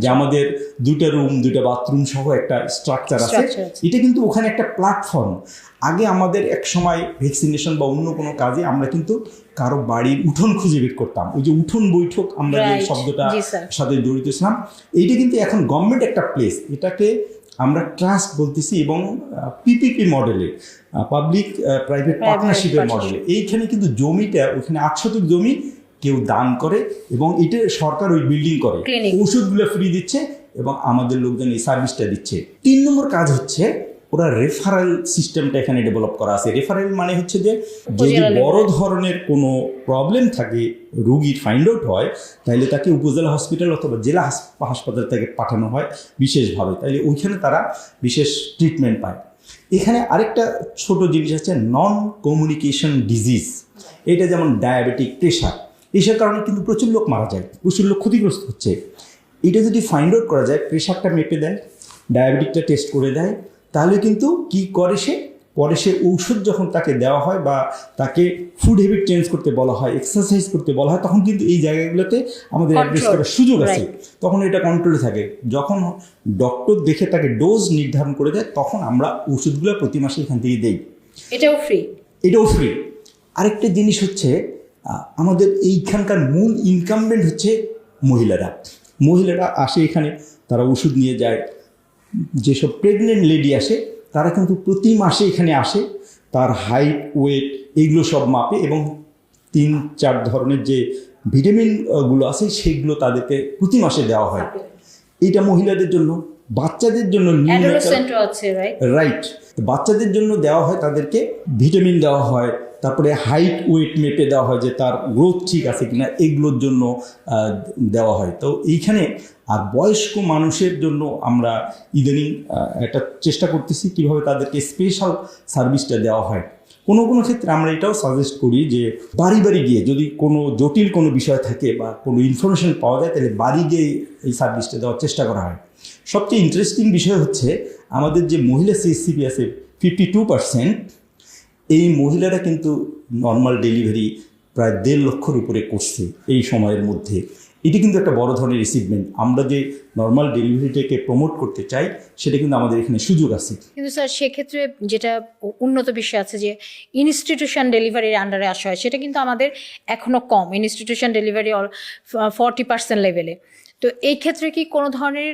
যে আমাদের দুইটা রুম দুইটা বাথরুম সহ একটা স্ট্রাকচার আছে। এটা কিন্তু ওখানে একটা প্ল্যাটফর্ম আগে আমাদের এক সময় ভ্যাকসিনেশন বা অন্য কোনো কাজে আমরা কিন্তু কারও বাড়ির উঠোন খুঁজে বের করতাম। ওই যে উঠোন বৈঠক আমরা যে শব্দটা সাথে জড়িত ছিলাম এইটা কিন্তু এখন গভর্নমেন্ট একটা প্লেস এটাকে আমরা ট্রাস্ট বলতেছি এবং পিপিপি মডেলে পাবলিক প্রাইভেট পার্টনারশিপের। মডেলে এইখানে কিন্তু জমিটা ওখানে আট শতক জমি কেউ দান করে এবং এটা সরকার ওই বিল্ডিং করে। ওষুধগুলো ফ্রি দিচ্ছে এবং আমাদের লোকজন এই সার্ভিসটা দিচ্ছে। তিন নম্বর কাজ হচ্ছে ওরা রেফারেল সিস্টেমটা এখানে ডেভেলপ করা আছে। রেফারেল মানে হচ্ছে যে যদি বড় ধরনের কোনো প্রবলেম থাকে রুগীর ফাইন্ড আউট হয় তাহলে তাকে উপজেলা হসপিটাল অথবা জেলা হাসপাতাল থেকে পাঠানো হয় বিশেষভাবে। তাইলে ওইখানে তারা বিশেষ ট্রিটমেন্ট পায়। এখানে আরেকটা ছোট জিনিস আছে নন কমিউনিকেশন ডিজিজ এটা যেমন ডায়াবেটিক প্রেশার এসব কারণে কিন্তু প্রচুর লোক মারা যায় প্রচুর লোক ক্ষতিগ্রস্ত হচ্ছে। এটা যদি ফাইন্ড আউট করা যায় প্রেশারটা মেপে দেয় ডায়াবেটিকটা টেস্ট করে দেয় তাহলে কিন্তু কি করে সে? পরে সে ঔষধ যখন তাকে দেওয়া হয় বা তাকে ফুড হ্যাবিট চেঞ্জ করতে বলা হয় এক্সারসাইজ করতে বলা হয় তখন কিন্তু এই জায়গাগুলোতে আমাদের অ্যাড্রেস করার সুযোগ আছে। তখন এটা কন্ট্রোলে থাকে। যখন ডক্টর দেখে তাকে ডোজ নির্ধারণ করে দেয় তখন আমরা ওষুধগুলো প্রতি মাসে এখান থেকে দেই। এটাও ফ্রি এটাও ফ্রি আরেকটা জিনিস হচ্ছে আমাদের এইখানকার মূল ইনকামবেন্ট হচ্ছে মহিলারা। মহিলারা আসে এখানে তারা ওষুধ নিয়ে যায়। যেসব প্রেগনেন্ট লেডি আসে তারা কিন্তু প্রতি মাসে এখানে আসে। তার হাইট ওয়েট এগুলো সব মাপে এবং তিন চার ধরনের যে ভিটামিনগুলো আছে সেগুলো তাদেরকে প্রতি মাসে দেওয়া হয়। এটা মহিলাদের জন্য বাচ্চাদের জন্য রাইট বাচ্চাদের জন্য দেওয়া হয় তাদেরকে ভিটামিন দেওয়া হয়। তারপরে হাইট ওয়েট মেপে দেওয়া হয় যে তার গ্রোথ ঠিক আছে কিনা, এগুলোর জন্য দেওয়া হয়। তো এইখানে, আর বয়স্ক মানুষের জন্য আমরা ইদানিং একটা চেষ্টা করতেছি কীভাবে তাদেরকে স্পেশাল সার্ভিসটা দেওয়া হয়। কোনো কোনো ক্ষেত্রে আমরা এটাও সাজেস্ট করি যে বাড়ি বাড়ি গিয়ে যদি কোনো জটিল কোনো বিষয় থাকে বা কোনো ইনফরমেশন পাওয়া যায়, তাহলে বাড়ি গিয়ে এই সার্ভিসটা দেওয়ার চেষ্টা করা হয়। সবচেয়ে ইন্টারেস্টিং বিষয় হচ্ছে আমাদের যে মহিলা সিএসসিপি আছে ফিফটি টু পার্সেন্ট এই মহিলারা কিন্তু নর্মাল ডেলিভারি প্রায় দেড় লক্ষর উপরে করছে এই সময়ের মধ্যে। এটি কিন্তু একটা বড় ধরনের রিসিভমেন্ট আমরা যে নর্মাল ডেলিভারিটাকে প্রমোট করতে চাই, সেটা কিন্তু আমাদের এখানে সুযোগ আছে। কিন্তু স্যার, সেক্ষেত্রে যেটা উন্নত বিষয় আছে যে ইনস্টিটিউশন ডেলিভারির আন্ডারে আসা হয় সেটা কিন্তু আমাদের এখনও কম। ইনস্টিটিউশন ডেলিভারি ফর্টি পার্সেন্ট লেভেলে তো এই ক্ষেত্রে কি কোনো ধরনের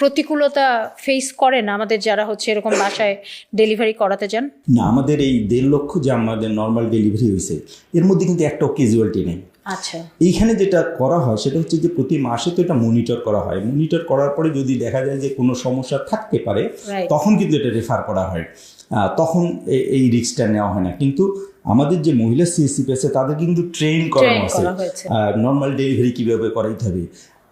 প্রতিকূলতা ফেস করেন আমাদের যারা হচ্ছে এরকম বাসায় ডেলিভারি করাতে যান? না আমাদের এই দেড় লক্ষ যে আমাদের নর্মাল ডেলিভারি হয়েছে এর মধ্যে কিন্তু একটাও ক্যাজুয়ালিটি নেই। আচ্ছা। এইখানে যেটা করা হয় সেটা হচ্ছে যে প্রতি মাসে তো এটা মনিটর করা হয়। মনিটর করার পরে যদি দেখা যায় যে কোনো সমস্যা থাকতে পারে তখন কিন্তু এটা রেফার করা হয়। তখন এই রিস্কটা নেওয়া হয় না। কিন্তু আমাদের যে মহিলা সিএসসি আছে তাদের কিন্তু ট্রেন করানো আছে। নর্মাল ডেলিভারি কীভাবে করাইতে হবে?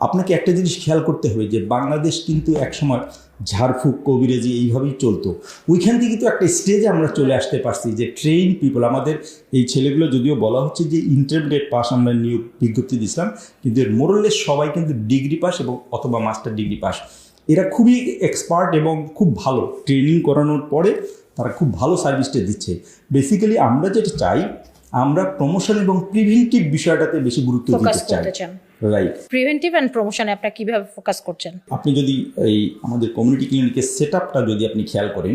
আপনাকে একটা জিনিস খেয়াল করতে হবে যে বাংলাদেশ কিন্তু একসময় ঝাড়ফুঁক কবিরাজি এইভাবেই চলতো। ওইখান থেকে কিন্তু একটা স্টেজে আমরা চলে আসতে পারছি যে ট্রেন পিপল আমাদের এই ছেলেগুলো যদিও বলা হচ্ছে যে ইন্টারমিডিয়েট পাস আমরা নিয়োগ বিজ্ঞপ্তি দিছিলাম কিন্তু এর মোরলেস সবাই কিন্তু ডিগ্রি পাস এবং অথবা মাস্টার ডিগ্রি পাস এরা খুবই এক্সপার্ট এবং খুব ভালো। ট্রেনিং করানোর পরে তারা খুব ভালো সার্ভিসটা দিচ্ছে। বেসিক্যালি আমরা যেটা চাই আমরা প্রমোশন এবং প্রিভেন্টিভ বিষয়টাতে বেশি গুরুত্ব দিতে চাই। রাইট প্রিভেন্টিভ অ্যান্ড প্রমোশনে আপনারা কীভাবে ফোকাস করছেন? আপনি যদি এই আমাদের কমিউনিটি ক্লিনিকের সেট আপটা যদি আপনি খেয়াল করেন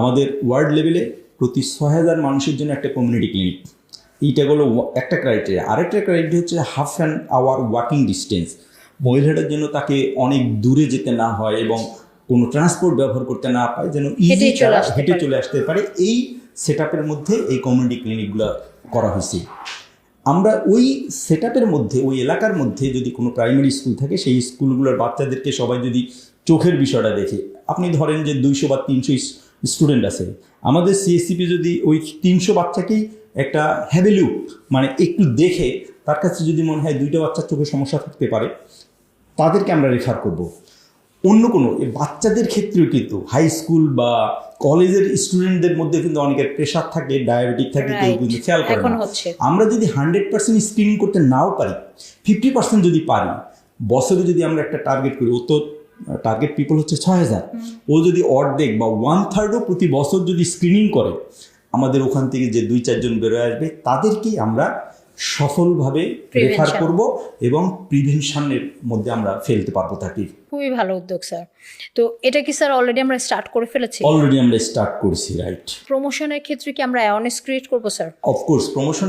আমাদের ওয়ার্ড লেভেলে প্রতি ছয় হাজার মানুষের জন্য একটা কমিউনিটি ক্লিনিক এইটা হলো একটা ক্রাইটেরিয়া আরেকটা ক্রাইটেরিয়া হচ্ছে half an hour walking distance মহিলাটার জন্য তাকে অনেক দূরে যেতে না হয় এবং কোনো ট্রান্সপোর্ট ব্যবহার করতে না পায় যেন ইজি হেঁটে চলে আসতে পারে। এই সেট মধ্যে এই কমিউনিটি ক্লিনিকগুলো করা হয়েছে। আমরা ওই সেট মধ্যে ওই এলাকার মধ্যে যদি কোনো প্রাইমারি স্কুল থাকে সেই স্কুলগুলোর বাচ্চাদেরকে সবাই যদি চোখের বিষয়টা দেখে আপনি ধরেন যে দুইশো বা তিনশো স্টুডেন্ট আছে। আমাদের সিএসসিপি যদি ওই তিনশো বাচ্চাকেই একটা হ্যাভেলু মানে একটু দেখে তার কাছে যদি মনে হয় দুইটা বাচ্চার চোখে সমস্যা থাকতে পারে তাদেরকে আমরা রেফার করব। অন্য কোনো এ বাচ্চাদের ক্ষেত্রেও কিন্তু হাই স্কুল বা কলেজের স্টুডেন্টদের মধ্যে কিন্তু অনেকের প্রেশার থাকে ডায়াবেটিক থাকে কেউ কিন্তু খেয়াল করে না। আমরা যদি হান্ড্রেড পার্সেন্ট স্ক্রিনিং করতে নাও পারি ফিফটি পার্সেন্ট যদি পারি বছরে যদি আমরা একটা টার্গেট করি ও তো টার্গেট পিপল হচ্ছে ছয় হাজার। ও যদি অর্ধেক বা ওয়ান থার্ডও প্রতি বছর যদি স্ক্রিনিং করে আমাদের ওখান থেকে যে দুই চারজন বেরোয় আসবে তাদেরকেই আমরা সফলভাবে রেফার. করব এবং প্রিভেনশনের মধ্যে আমরা ফেলতে পারব তাকে। খুবই ভালো উদ্যোগ স্যার তো এটা কি স্যার অলরেডি আমরা স্টার্ট করে ফেলেছি? অলরেডি আমরা স্টার্ট করছি রাইট প্রমোশনের ক্ষেত্রে কি আমরা অ্যাওয়ারনেস ক্রিয়েট করব স্যার অফকোর্স প্রমোশন